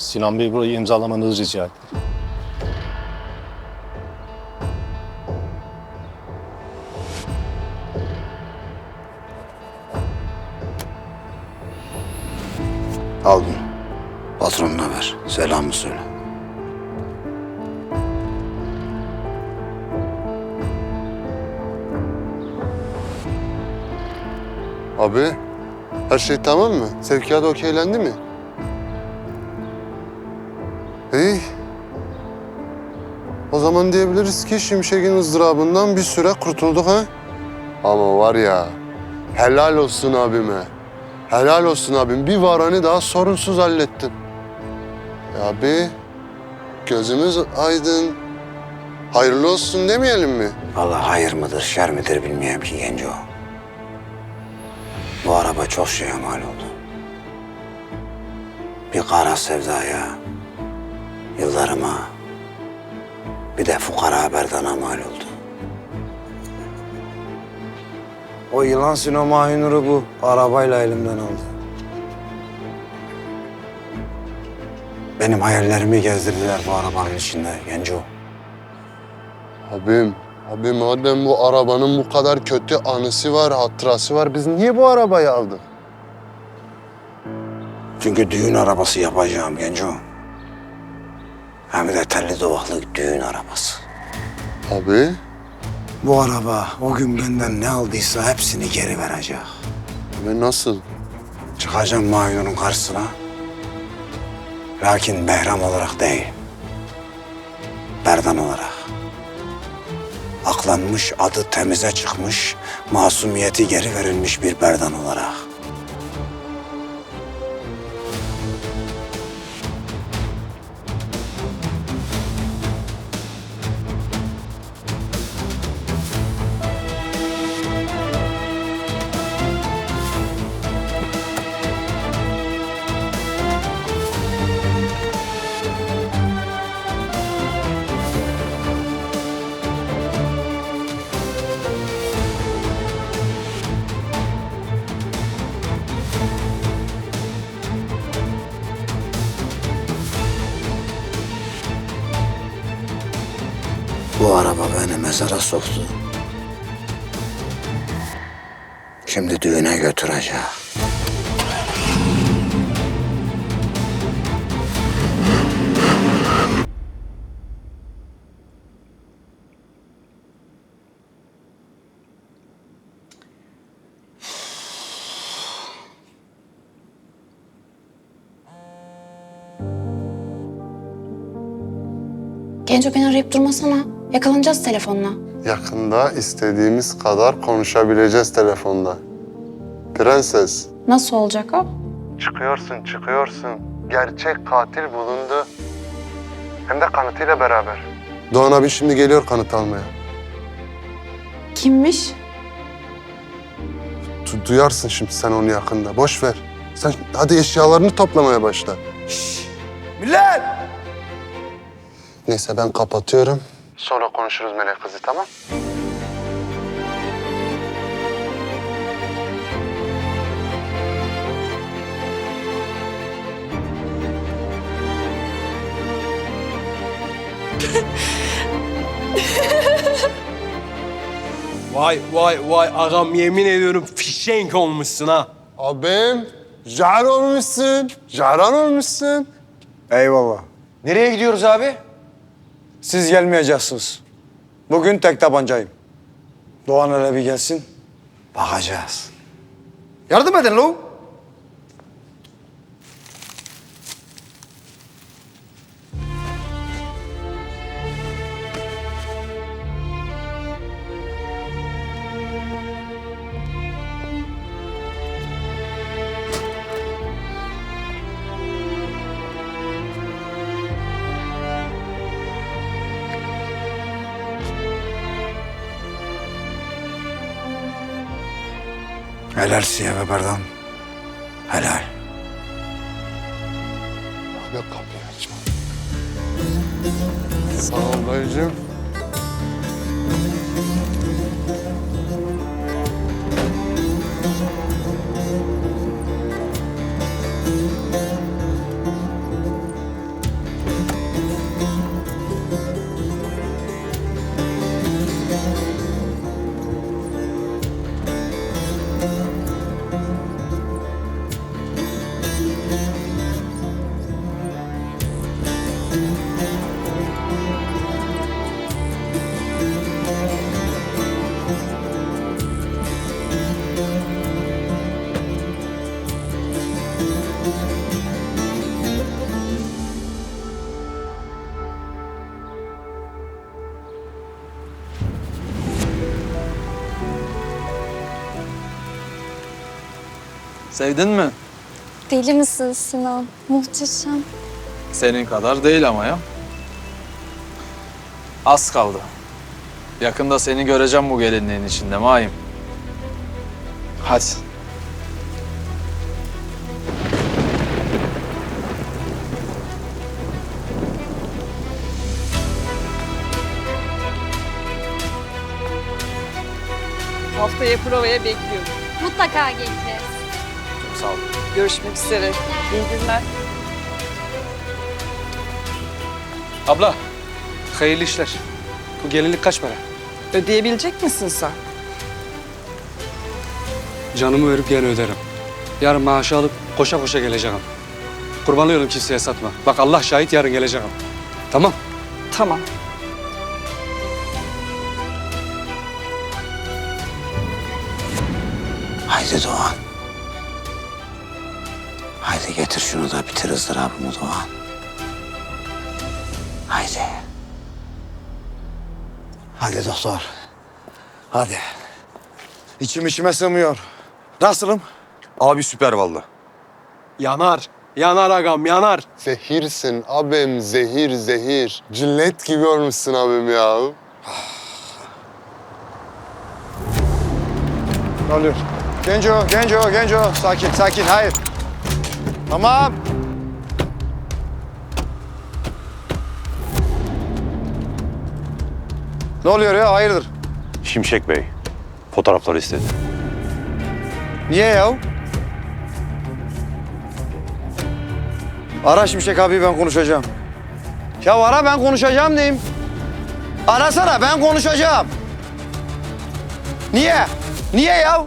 Sinan Bey burayı imzalamanızı rica etti. Al bunu. Patronuna ver. Selamı söyle. Abi, her şey tamam mı? Sevkiyat okeylendi mi? İyi. O zaman diyebiliriz ki Şimşek'in ızdırabından bir süre kurtulduk ha? Ama var ya, helal olsun abime. Helal olsun abim. Bir varanı daha sorunsuz hallettin. Ya abi, gözümüz aydın. Hayırlı olsun demeyelim mi? Vallahi hayır mıdır, şer midir bilmiyorum ki genco. Bu araba çok şeye mal oldu. Bir kara sevdaya, yıllarıma, bir de fukara berdana mal oldu. O yılan Sino Mahinur'u bu arabayla elimden aldı. Benim hayallerimi gezdirdiler bu arabanın içinde genco. Abim, abi madem bu arabanın bu kadar kötü anısı var, hatırası var, biz niye bu arabayı aldık? Çünkü düğün arabası yapacağım genco. Hem de telli duvaklı düğün arabası. Abi, Bu araba o gün benden ne aldıysa hepsini geri verecek. abi nasıl? Çıkacağım Mahinur'un karşısına. Lakin Behram olarak değil. Berdan olarak. Aklanmış, adı temize çıkmış, masumiyeti geri verilmiş bir Berdan olarak. Bu araba beni mezara soktu. Şimdi düğüne götürecek. Genco beni arayıp durmasana. Yakalanacağız telefonla. Yakında istediğimiz kadar konuşabileceğiz telefonda. Prenses. Nasıl olacak o? Çıkıyorsun, çıkıyorsun. Gerçek katil bulundu. Hem de kanıtıyla beraber. Doğan abi şimdi geliyor kanıt almaya. Kimmiş? Du- duyarsın şimdi sen onu yakında. Boş ver. Sen hadi eşyalarını toplamaya başla. Millet! Neyse ben kapatıyorum. Sonra konuşuruz Melek kızı tamam? Vay vay vay ağam yemin ediyorum fişenk olmuşsun ha. Abim, jar olmuşsun. Jaran olmuşsun. Eyvallah. Nereye gidiyoruz abi? Siz gelmeyeceksiniz. Bugün tek tabancayım. Doğan hele bir gelsin. Bakacağız. Yardım edin lo. Helal siye be Berdan. Helal. Abi kapıyı açma. Sağ ol dayıcığım. Sevdin mi? Deli misin Sinan? Muhteşem. Senin kadar değil ama ya. Az kaldı. Yakında seni göreceğim bu gelinliğin içinde Mayim. Hadi. Haftaya provaya bekliyorum. Mutlaka geleceğiz. Sağ ol. Görüşmek üzere. İyi günler. Abla, hayırlı işler. Bu gelinlik kaç para? Ödeyebilecek misin sen? Canımı verip gene öderim. Yarın maaşı alıp koşa koşa geleceğim. Kurban oluyorum kimseye satma. Bak Allah şahit yarın geleceğim. Tamam. Tamam. Haydi Doğan. Şunu da bitir ızdırabımı Doğan. Haydi. Hadi doktor. Hadi. İçim içime sığmıyor. Nasılım? Abi süper valla. Yanar. Yanar agam, yanar. Zehirsin abim zehir zehir. Cillet gibi olmuşsun abim ya. Ne oluyor? Genco, Genco, Genco. Sakin, sakin. Hayır. Tamam. Ne oluyor ya? Hayırdır? Şimşek Bey, fotoğrafları istedi. Niye ya? Ara Şimşek abi ben konuşacağım. Ya ara ben konuşacağım diyeyim. Arasana ben konuşacağım. Niye? Niye ya?